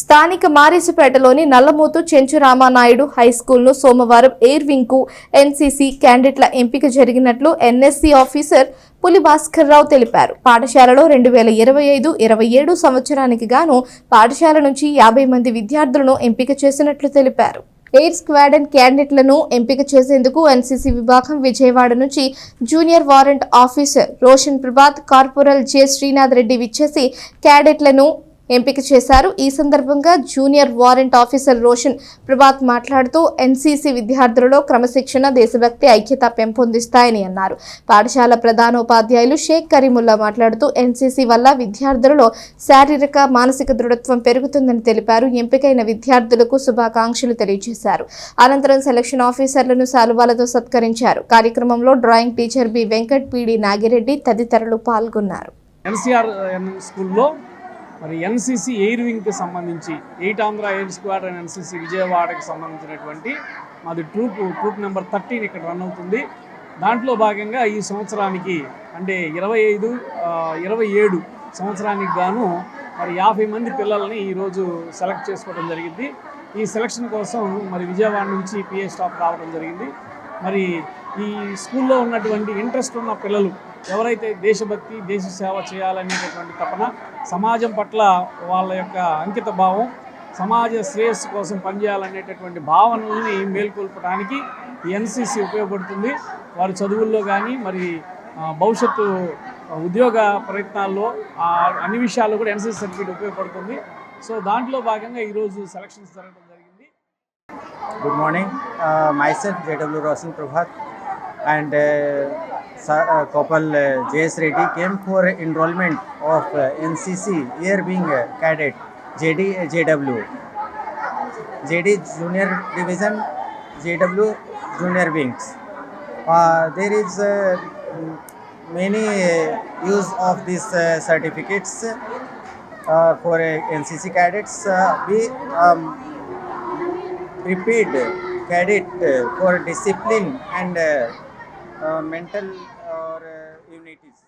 స్థానిక మారేసుపేటలోని నల్లమూతు చెంచు రామానాయుడు హై సోమవారం ఎయిర్ వింగ్కు ఎన్సీసీ క్యాండిడేట్ల ఎంపిక జరిగినట్లు ఎన్ఎస్సీ ఆఫీసర్ పులి భాస్కర్ రావు తెలిపారు. పాఠశాలలో రెండు వేల ఇరవై ఐదు ఇరవై ఏడు సంవత్సరానికి గాను పాఠశాల నుంచి యాభై మంది విద్యార్థులను ఎంపిక చేసినట్లు తెలిపారు. ఎయిర్ స్క్వాడన్ క్యాండిడేట్లను ఎంపిక చేసేందుకు ఎన్సీసీ విభాగం విజయవాడ నుంచి junior warrant officer Roshan Prabhat corporal J Srinath Reddy విచ్చేసి క్యాడెట్లను ఎంపిక చేశారు. ఈ సందర్భంగా junior warrant officer Roshan Prabhat మాట్లాడుతూ ఎన్సీసీ విద్యార్థులలో క్రమశిక్షణ దేశభక్తి ఐక్యత పెంపొందిస్తాయని అన్నారు. పాఠశాల ప్రధానోపాధ్యాయులు షేక్ కరీముల్లా మాట్లాడుతూ ఎన్సీసీ వల్ల విద్యార్థులలో శారీరక మానసిక దృఢత్వం పెరుగుతుందని తెలిపారు. ఎంపికైన విద్యార్థులకు శుభాకాంక్షలు తెలియజేశారు. అనంతరం సెలక్షన్ ఆఫీసర్లను శాలువాలతో సత్కరించారు. కార్యక్రమంలో drawing teacher B Venkat PD Nagireddy తదితరులు పాల్గొన్నారు. ఎన్సీఆర్ స్కూల్లో మరి ఎన్సీసీ ఎయిర్ వింగ్కి సంబంధించి eight Andhra air squadron and NCC విజయవాడకి సంబంధించినటువంటి మాది ట్రూప్ ట్రూప్ నెంబర్ థర్టీన్ ఇక్కడ రన్ అవుతుంది. దాంట్లో భాగంగా ఈ సంవత్సరానికి అంటే ఇరవై ఐదు ఇరవై ఏడు సంవత్సరానికి గాను మరి యాభై మంది పిల్లల్ని ఈరోజు సెలెక్ట్ చేసుకోవడం జరిగింది. ఈ సెలక్షన్ కోసం మరి విజయవాడ నుంచి పిఏ స్టాఫ్ రావడం జరిగింది. మరి ఈ స్కూల్లో ఉన్నటువంటి ఇంట్రెస్ట్ ఉన్న పిల్లలు ఎవరైతే దేశభక్తి దేశ సేవ చేయాలనేటటువంటి తపన సమాజం పట్ల వాళ్ళ యొక్క అంకిత భావం సమాజ శ్రేయస్సు కోసం పనిచేయాలనేటటువంటి భావనల్ని మేల్కొల్పడానికి ఈ ఎన్సీసీ ఉపయోగపడుతుంది. వారి చదువుల్లో కానీ మరి భవిష్యత్తు ఉద్యోగ ప్రయత్నాల్లో ఆ, అన్ని విషయాల్లో కూడా ఎన్సీసీ సర్టిఫికేట్ ఉపయోగపడుతుంది. సో దాంట్లో భాగంగా ఈరోజు సెలక్షన్స్ జరగడం జరిగింది. Good morning. Uh, myself, JW Roshan Prabhat, and uh, uh, couple uh, JS Reddy came for enrollment of uh, NCC Wing uh, Cadet JD uh, JW. JD Junior Division, JW Junior Wings. Uh, there is uh, mm, many uh, use of these uh, certificates uh, for uh, NCC cadets. Uh, we um, prepared credit uh, for discipline and uh, uh, mental or uh, unities.